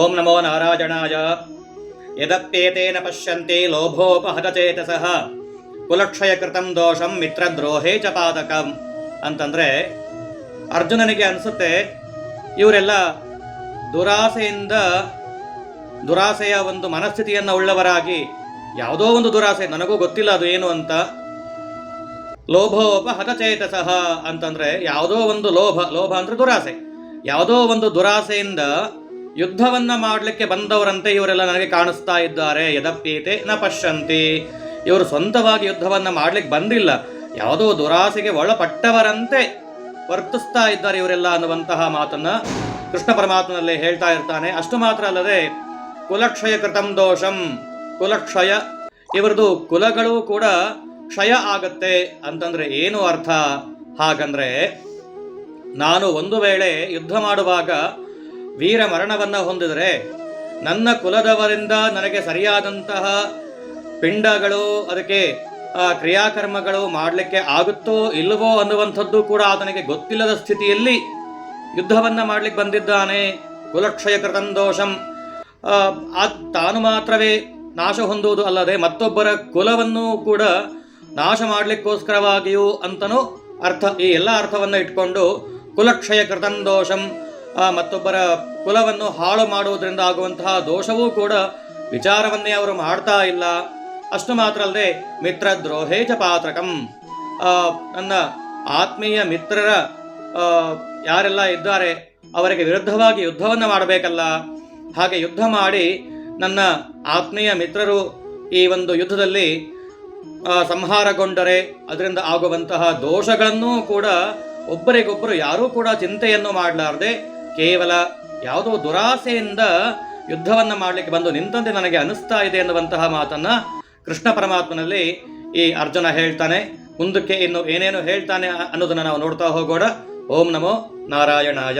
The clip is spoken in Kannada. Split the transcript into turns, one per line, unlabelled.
ಓಂ ನಮೋ ನಾರಾಯಣಾಯ. ಯದಪ್ಯೇತೇನ ಪಶ್ಯಂತಿ ಲೋಭೋಪಹತಚೇತಸಃ. ಕುಲಕ್ಷಯ ಕೃತಂ ದೋಷಂ ಮಿತ್ರದ್ರೋಹೇ ಚ ಪಾದಕಂ ಅಂತಂದ್ರೆ ಅರ್ಜುನನಿಗೆ ಅನಿಸುತ್ತೆ ಇವರೆಲ್ಲ ದುರಾಸೆಯಿಂದ ದುರಾಸೆಯ ಒಂದು ಮನಸ್ಥಿತಿಯನ್ನು ಉಳ್ಳವರಾಗಿ ಯಾವುದೋ ಒಂದು ದುರಾಸೆ, ನನಗೂ ಗೊತ್ತಿಲ್ಲ ಅದು ಏನು ಅಂತ. ಲೋಭೋಪ ಹತಚೇತಸಃ ಅಂತಂದ್ರೆ ಯಾವುದೋ ಒಂದು ಲೋಭ ಲೋಭ ಅಂದ್ರೆ ದುರಾಸೆ. ಯಾವುದೋ ಒಂದು ದುರಾಸೆಯಿಂದ ಯುದ್ಧವನ್ನ ಮಾಡಲಿಕ್ಕೆ ಬಂದವರಂತೆ ಇವರೆಲ್ಲ ನನಗೆ ಕಾಣಿಸ್ತಾ ಇದ್ದಾರೆ. ಯದಪ್ಯೇತೆ ನ ಪಶ್ಯಂತಿ. ಇವರು ಸ್ವಂತವಾಗಿ ಯುದ್ಧವನ್ನ ಮಾಡ್ಲಿಕ್ಕೆ ಬಂದಿಲ್ಲ. ಯಾವುದೋ ದುರಾಸೆಗೆ ಒಳಪಟ್ಟವರಂತೆ ವರ್ತಿಸ್ತಾ ಇದ್ದಾರೆ ಇವರೆಲ್ಲ ಅನ್ನುವಂತಹ ಮಾತನ್ನ ಕೃಷ್ಣ ಪರಮಾತ್ಮನಲ್ಲಿ ಹೇಳ್ತಾ ಇರ್ತಾನೆ. ಅಷ್ಟು ಮಾತ್ರ ಅಲ್ಲದೆ ಕುಲಕ್ಷಯ ಕೃತಂ ದೋಷಂ. ಕುಲಕ್ಷಯ, ಇವರದು ಕುಲಗಳು ಕೂಡ ಕ್ಷಯ ಆಗತ್ತೆ ಅಂತಂದ್ರೆ ಏನು ಅರ್ಥ? ಹಾಗಂದ್ರೆ ನಾನು ಒಂದು ವೇಳೆ ಯುದ್ಧ ಮಾಡುವಾಗ ವೀರ ಮರಣವನ್ನು ಹೊಂದಿದರೆ ನನ್ನ ಕುಲದವರಿಂದ ನನಗೆ ಸರಿಯಾದಂತಹ ಪಿಂಡಗಳು, ಅದಕ್ಕೆ ಕ್ರಿಯಾಕರ್ಮಗಳು ಮಾಡಲಿಕ್ಕೆ ಆಗುತ್ತೋ ಇಲ್ಲವೋ ಅನ್ನುವಂಥದ್ದು ಕೂಡ ಆತನಿಗೆ ಗೊತ್ತಿಲ್ಲದ ಸ್ಥಿತಿಯಲ್ಲಿ ಯುದ್ಧವನ್ನು ಮಾಡಲಿಕ್ಕೆ ಬಂದಿದ್ದಾನೆ. ಕುಲಕ್ಷಯ ಕೃತಂ ದೋಷಂ ತಾನು ಮಾತ್ರವೇ ನಾಶ ಹೊಂದುವುದು ಅಲ್ಲದೆ ಮತ್ತೊಬ್ಬರ ಕುಲವನ್ನು ಕೂಡ ನಾಶ ಮಾಡಲಿಕ್ಕೋಸ್ಕರವಾಗಿಯೂ ಅಂತನೂ ಅರ್ಥ, ಈ ಎಲ್ಲ ಅರ್ಥವನ್ನು ಇಟ್ಕೊಂಡು ಕುಲಕ್ಷಯ ಕೃತಂ ದೋಷಂ. ಮತ್ತೊಬ್ಬರ ಕುಲವನ್ನು ಹಾಳು ಮಾಡುವುದರಿಂದ ಆಗುವಂತಹ ದೋಷವೂ ಕೂಡ ವಿಚಾರವನ್ನೇ ಅವರು ಮಾಡ್ತಾ ಇಲ್ಲ. ಅಷ್ಟು ಮಾತ್ರ ಅಲ್ಲದೆ ಮಿತ್ರ ದ್ರೋಹೇಜ ಪಾತ್ರಕಂ. ನನ್ನ ಆತ್ಮೀಯ ಮಿತ್ರರ ಯಾರೆಲ್ಲ ಇದ್ದಾರೆ, ಅವರಿಗೆ ವಿರುದ್ಧವಾಗಿ ಯುದ್ಧವನ್ನು ಮಾಡಬೇಕಲ್ಲ. ಹಾಗೆ ಯುದ್ಧ ಮಾಡಿ ನನ್ನ ಆತ್ಮೀಯ ಮಿತ್ರರು ಈ ಒಂದು ಯುದ್ಧದಲ್ಲಿ ಸಂಹಾರಗೊಂಡರೆ ಅದರಿಂದ ಆಗುವಂತಹ ದೋಷಗಳನ್ನೂ ಕೂಡ ಒಬ್ಬರಿಗೊಬ್ಬರು ಯಾರೂ ಕೂಡ ಚಿಂತೆಯನ್ನು ಮಾಡಲಾರದೆ ಕೇವಲ ಯಾವುದೋ ದುರಾಸೆಯಿಂದ ಯುದ್ಧವನ್ನು ಮಾಡಲಿಕ್ಕೆ ಬಂದು ನಿಂತಂತೆ ನನಗೆ ಅನಿಸ್ತಾ ಇದೆ ಎನ್ನುವಂತಹ ಮಾತನ್ನ ಕೃಷ್ಣ ಪರಮಾತ್ಮನಲ್ಲಿ ಈ ಅರ್ಜುನ ಹೇಳ್ತಾನೆ. ಮುಂದಕ್ಕೆ ಇನ್ನು ಏನೇನು ಹೇಳ್ತಾನೆ ಅನ್ನೋದನ್ನ ನಾವು ನೋಡ್ತಾ ಹೋಗೋಣ. ಓಂ ನಮೋ ನಾರಾಯಣಾಯ.